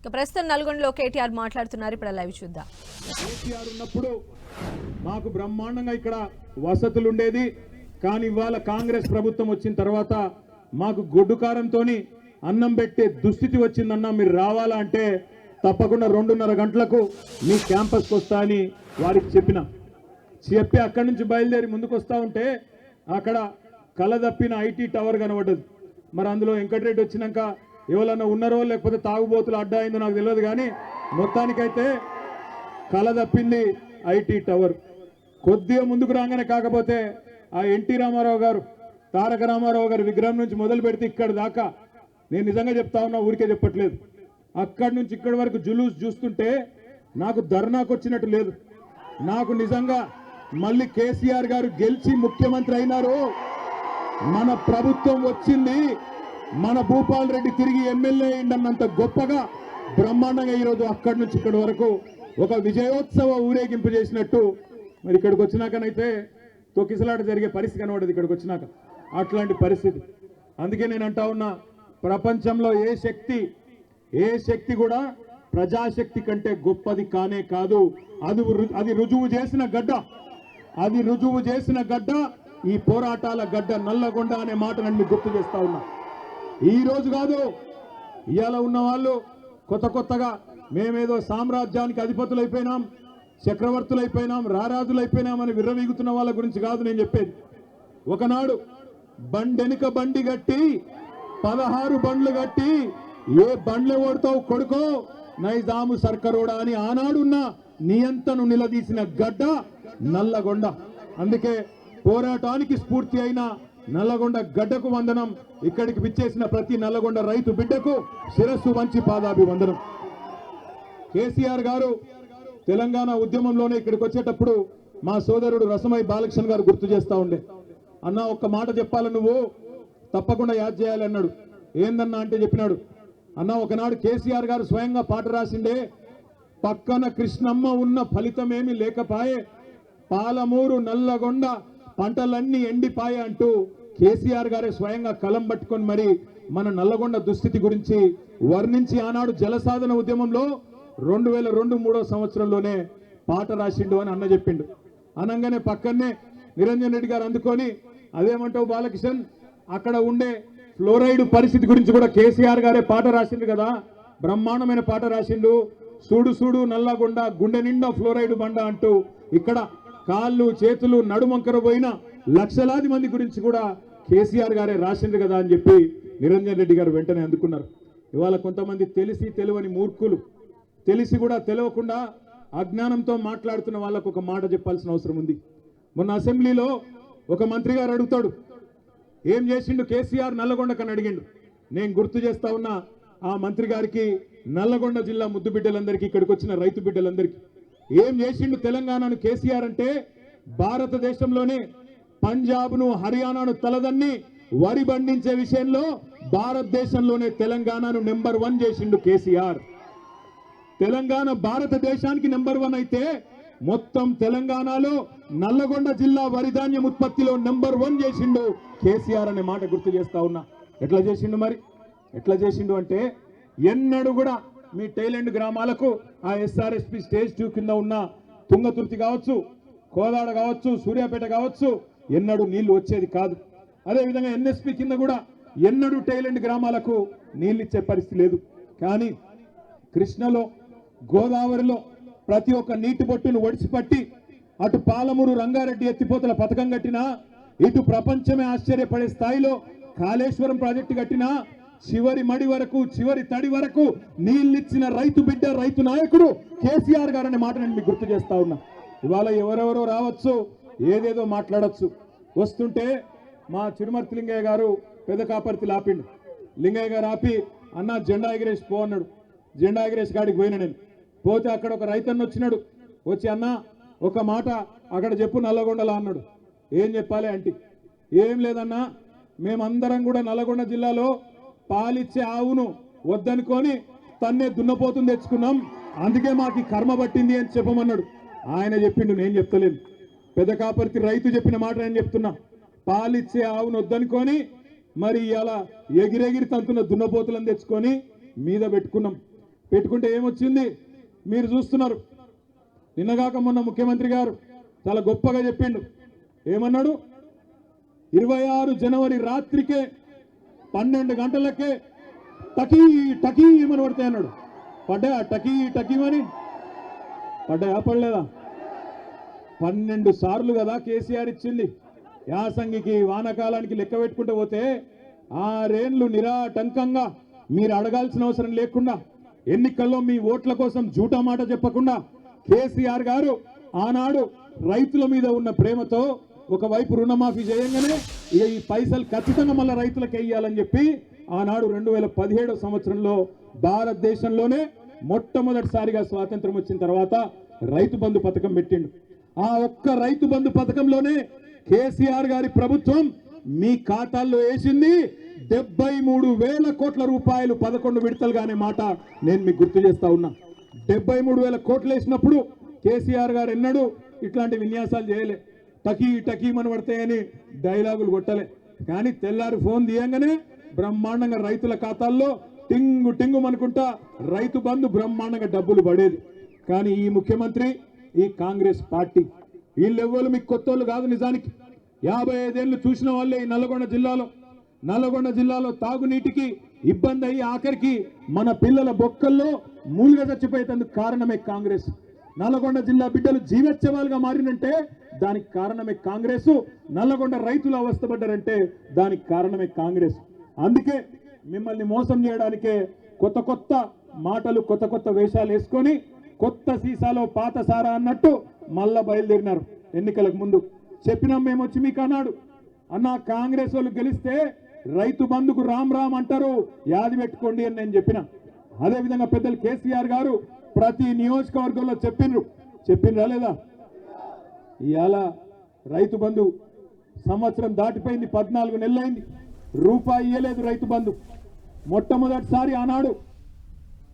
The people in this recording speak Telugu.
ఇక ప్రస్తుతం నల్గొండలో కేటీఆర్ మాట్లాడుతున్నారు. ఇప్పుడు లైవ్ చూద్దాం. ఉన్నప్పుడు మాకు బ్రహ్మాండంగా ఇక్కడ వసతులు ఉండేది కానీ ఇవాళ కాంగ్రెస్ ప్రభుత్వం వచ్చిన తర్వాత మాకు గొడ్డు కారంతో అన్నం పెట్టే దుస్థితి వచ్చిందన్నా మీరు రావాలా అంటే తప్పకుండా రెండున్నర గంటలకు మీ క్యాంపస్కి వస్తా అని వారికి చెప్పిన. చెప్పి అక్కడి నుంచి బయలుదేరి ముందుకు వస్తూ ఉంటే అక్కడ కలదప్పిన ఐటీ టవర్ కనబడ్డది. మరి అందులో వెంకటరెడ్డి వచ్చినాక ఎవరన్నా ఉన్నారో లేకపోతే తాగుబోతులు అడ్డా అయిందో నాకు తెలియదు కానీ మొత్తానికైతే కళ తప్పింది ఐటీ టవర్. కొద్దిగా ముందుకు రాగానే కాకపోతే ఆ ఎన్టీ రామారావు గారు తారక రామారావు గారి విగ్రహం నుంచి మొదలు పెడితే ఇక్కడ దాకా. నేను నిజంగా చెప్తా ఉన్నా ఊరికే చెప్పట్లేదు. అక్కడి నుంచి ఇక్కడి వరకు జులూస్ చూస్తుంటే నాకు ధర్నాకు వచ్చినట్టు లేదు. నాకు నిజంగా మళ్ళీ కేసీఆర్ గారు గెలిచి ముఖ్యమంత్రి అయినారు. మన ప్రభుత్వం వచ్చింది. మన భూపాల్ రెడ్డి తిరిగి ఎమ్మెల్యే అయిందన్నంత గొప్పగా బ్రహ్మాండంగా ఈరోజు అక్కడి నుంచి ఇక్కడి వరకు ఒక విజయోత్సవ ఊరేగింపు చేసినట్టు మరి ఇక్కడికి వచ్చినాకనైతే తొక్కిసలాట జరిగే పరిస్థితి కనబడదు ఇక్కడికి వచ్చినాక. అట్లాంటి పరిస్థితి. అందుకే నేను అంటా ఉన్నా ప్రపంచంలో ఏ శక్తి ఏ శక్తి కూడా ప్రజాశక్తి కంటే గొప్పది కానే కాదు. అది అది రుజువు చేసిన గడ్డ. అది రుజువు చేసిన గడ్డ ఈ పోరాటాల గడ్డ నల్లగొండ అనే మాట నన్ను గుర్తు చేస్తా ఉన్నా. ఈరోజు కాదు. ఇవాళ ఉన్న వాళ్ళు కొత్త కొత్తగా మేమేదో సామ్రాజ్యానికి అధిపతులైపోయినాం చక్రవర్తులైపోయినాం రారాజులైపోయినామని విర్రవీగుతున్న వాళ్ళ గురించి కాదు నేను చెప్పేది. ఒకనాడు బండెనుక బండి గట్టి పదహారు బండ్లు గట్టి ఏ బండ్లు ఓడతావు కొడుకో నైజాము సర్కరోడా అని ఆనాడున్న నియంతను నిలదీసిన గడ్డ నల్లగొండ. అందుకే పోరాటానికి స్ఫూర్తి అయిన నల్లగొండ గడ్డకు వందనం. ఇక్కడికి విచ్చేసిన ప్రతి నల్లగొండ రైతు బిడ్డకు శిరస్సు వంచి పాదాభివందనం. కేసీఆర్ గారు తెలంగాణ ఉద్యమంలోనే ఇక్కడికి వచ్చేటప్పుడు మా సోదరుడు రసమై బాలకృష్ణ గారు గుర్తు చేస్తా ఉండే. అన్న ఒక్క మాట చెప్పాలి నువ్వు? తప్పకుండా యాద్ చేయాలి అన్నాడు. ఏందన్నా? అంటే చెప్పినాడు. అన్న ఒకనాడు కేసీఆర్ గారు స్వయంగా పాట రాసిండే పక్కన కృష్ణమ్మ ఉన్న ఫలితమేమి లేకపాయే పాలమూరు నల్లగొండ పంటలన్నీ ఎండిపాయే అంటూ కేసీఆర్ గారే స్వయంగా కలం పట్టుకొని మరి మన నల్లగొండ దుస్థితి గురించి వర్ణించి ఆనాడు జలసాధన ఉద్యమంలో రెండు వేల రెండు మూడో సంవత్సరంలోనే పాట రాసిండు అని అన్న చెప్పిండు. అనగానే పక్కనే నిరంజన్ రెడ్డి గారు అందుకొని అదేమంటావు బాలకిషన్? అక్కడ ఉండే ఫ్లోరైడ్ పరిస్థితి గురించి కూడా కేసీఆర్ గారే పాట రాసిండు కదా? బ్రహ్మాండమైన పాట రాసిండు. సూడు సూడు నల్లగొండ గుండె నిండా ఫ్లోరైడ్ బండ అంటూ ఇక్కడ కాళ్ళు చేతులు నడుమంకర పోయిన లక్షలాది మంది గురించి కూడా కేసీఆర్ గారే రాసిండ్రు కదా అని చెప్పి నిరంజన్ రెడ్డి గారు వెంటనే అందుకున్నారు. ఇవాళ కొంతమంది తెలిసి తెలివని మూర్ఖులు. తెలిసి కూడా తెలియకుండా అజ్ఞానంతో మాట్లాడుతున్న వాళ్ళకు ఒక మాట చెప్పాల్సిన అవసరం ఉంది. మొన్న అసెంబ్లీలో ఒక మంత్రి గారు అడుగుతాడు ఏం చేసిండు కేసీఆర్? నల్లగొండ కని అడిగిండు. నేను గుర్తు చేస్తా ఉన్నా ఆ మంత్రి గారికి నల్లగొండ జిల్లా ముద్దు బిడ్డలందరికీ ఇక్కడికి వచ్చిన రైతు బిడ్డలందరికీ. ఏం చేసిండు తెలంగాణను కేసీఆర్ అంటే భారతదేశంలోనే పంజాబ్ను హర్యానాను తలదన్ని వరి పండించే విషయంలో భారతదేశంలోనే తెలంగాణను నెంబర్ వన్ చేసిండు కేసీఆర్. తెలంగాణ భారతదేశానికి నెంబర్ వన్ అయితే మొత్తం తెలంగాణలో నల్లగొండ జిల్లా వరి ధాన్యం ఉత్పత్తిలో నెంబర్ వన్ చేసిండు కేసీఆర్ అనే మాట గుర్తు చేస్తా ఉన్నా. ఎట్లా చేసిండు మరి? ఎట్లా చేసిండు అంటే ఎన్నడూ కూడా మీ టైలెండ్ గ్రామాలకు ఆ ఎస్ఆర్ఎస్పి స్టేజ్ టూ కింద ఉన్న తుంగతుర్తి కావచ్చు కోదాడ కావచ్చు సూర్యాపేట కావచ్చు ఎన్నడూ నీళ్ళు వచ్చేది కాదు. అదేవిధంగా ఎన్ఎస్పి కింద కూడా ఎన్నడూ టైలెండ్ గ్రామాలకు నీళ్ళు ఇచ్చే పరిస్థితి లేదు. కానీ కృష్ణలో గోదావరిలో ప్రతి ఒక్క నీటి బొట్టును ఒడిసిపట్టి అటు పాలమూరు రంగారెడ్డి ఎత్తిపోతల పథకం కట్టినా ఇటు ప్రపంచమే ఆశ్చర్యపడే స్థాయిలో కాళేశ్వరం ప్రాజెక్టు కట్టినా చివరి మడి వరకు చివరి తడి వరకు నీళ్ళిచ్చిన రైతు బిడ్డ రైతు నాయకుడు కేసీఆర్ గారు అనే మాట నేను మీకు గుర్తు చేస్తా ఉన్నా. ఇవాళ ఎవరెవరో రావచ్చు ఏదేదో మాట్లాడచ్చు. వస్తుంటే మా చిరుమర్తి లింగయ్య గారు పెద్ద కాపర్తి లాపిండు. లింగయ్య గారు ఆపి అన్న జెండా ఎగిరేసి పో అన్నాడు. జెండా ఎగిరేసి కాడికి పోయినా నేను. పోతే అక్కడ ఒక రైతన్న వచ్చినాడు. వచ్చి అన్న ఒక మాట అక్కడ చెప్పు నల్లగొండలా అన్నాడు. ఏం చెప్పాలి అంటే ఏం లేదన్నా మేమందరం కూడా నల్లగొండ జిల్లాలో పాలిచ్చే ఆవును వద్దనుకొని తన్నే దున్నపోతుంది తెచ్చుకున్నాం. అందుకే మాకు కర్మ పట్టింది అని చెప్పమన్నాడు. ఆయన చెప్పిండు నేను చెప్తలేను. పెద్ద కాపర్తి రైతు చెప్పిన మాట నేను చెప్తున్నా. పాలిచ్చే ఆవును వద్దనుకొని మరి ఇలా ఎగిరెగిరి తంతున్న దున్నపోతులను తెచ్చుకొని మీద పెట్టుకున్నాం. పెట్టుకుంటే ఏమొచ్చింది? మీరు చూస్తున్నారు. నిన్నగాక మొన్న ముఖ్యమంత్రి గారు చాలా గొప్పగా చెప్పిండు. ఏమన్నాడు? ఇరవై ఆరు జనవరి రాత్రికే పన్నెండు గంటలకే టకీ టకీ ఏమని పడతాయి అన్నాడు పడ్డా టకీ టకీమని పడ్డాయా? పడలేదా? పన్నెండు సార్లు కదా కేసీఆర్ ఇచ్చింది. యాసంగికి వానకాలానికి లెక్క పెట్టుకుంటూ పోతే ఆరేండ్లు నిరాటంకంగా మీరు అడగాల్సిన అవసరం లేకుండా ఎన్నికల్లో మీ ఓట్ల కోసం జూటా మాట చెప్పకుండా కేసీఆర్ గారు ఆనాడు రైతుల మీద ఉన్న ప్రేమతో ఒకవైపు రుణమాఫీ చేయంగానే ఇక ఈ పైసలు ఖచ్చితంగా మళ్ళీ రైతులకు వేయాలని చెప్పి ఆనాడు రెండు వేల పదిహేడో సంవత్సరంలో భారతదేశంలోనే మొట్టమొదటిసారిగా స్వాతంత్రం వచ్చిన తర్వాత రైతు బంధు పథకం పెట్టిండు. ఆ ఒక్క రైతు బంధు పథకంలోనే కేసీఆర్ గారి ప్రభుత్వం మీ ఖాతాల్లో వేసింది. డెబ్బై మూడు వేల కోట్ల రూపాయలు పదకొండు విడతలుగానే మాట నేను మీకు గుర్తు చేస్తా ఉన్నా. డెబ్బై మూడు వేల కోట్లు వేసినప్పుడు కేసీఆర్ గారు ఎన్నడూ ఇట్లాంటి విన్యాసాలు చేయలే. టకీ టకీమని పడతాయని డైలాగులు కొట్టలే. కానీ తెల్లారి ఫోన్ తీయంగానే బ్రహ్మాండంగా రైతుల ఖాతాల్లో టింగు టింగు అనుకుంటా రైతు బంధు బ్రహ్మాండంగా డబ్బులు పడేది. కానీ ఈ ముఖ్యమంత్రి ఈ కాంగ్రెస్ పార్టీ. వీళ్ళెవ్వరు మీకు కొత్త కాదు నిజానికి. యాభై ఐదేళ్ళు చూసిన వాళ్ళే ఈ నల్గొండ జిల్లాలో. నల్గొండ జిల్లాలో తాగునీటికి ఇబ్బంది అయ్యి ఆఖరికి మన పిల్లల బొక్కల్లో మూలుగ చచ్చిపోయేందుకు కారణమే కాంగ్రెస్. నల్లగొండ జిల్లా బిడ్డలు జీవోత్సవాలుగా మారినంటే దానికి కారణమే కాంగ్రెస్. నల్లగొండ రైతులు అవస్థపడ్డారంటే దానికి కారణమే కాంగ్రెస్. అందుకే మిమ్మల్ని మోసం చేయడానికే కొత్త కొత్త మాటలు కొత్త కొత్త వేషాలు వేసుకొని కొత్త సీసాలో పాత సారా అన్నట్టు మళ్ళా బయలుదేరినారు. ఎన్నికలకు ముందు చెప్పినాం మేము వచ్చి మీకు అన్నాడు. అన్న కాంగ్రెస్ వాళ్ళు గెలిస్తే రైతు బంధుకు రామ్ రామ్ అంటారు యాది పెట్టుకోండి అని నేను చెప్పిన. అదేవిధంగా పెద్దలు కేసీఆర్ గారు ప్రతి నియోజకవర్గంలో చెప్పిండ్రు చెప్పిండ్రా లేదా? ఇవాళ రైతు బంధు సంవత్సరం దాటిపోయింది పద్నాలుగు నెలలైంది. రూపాయి ఇయ్యలేదు రైతు బంధు. మొట్టమొదటిసారి ఆనాడు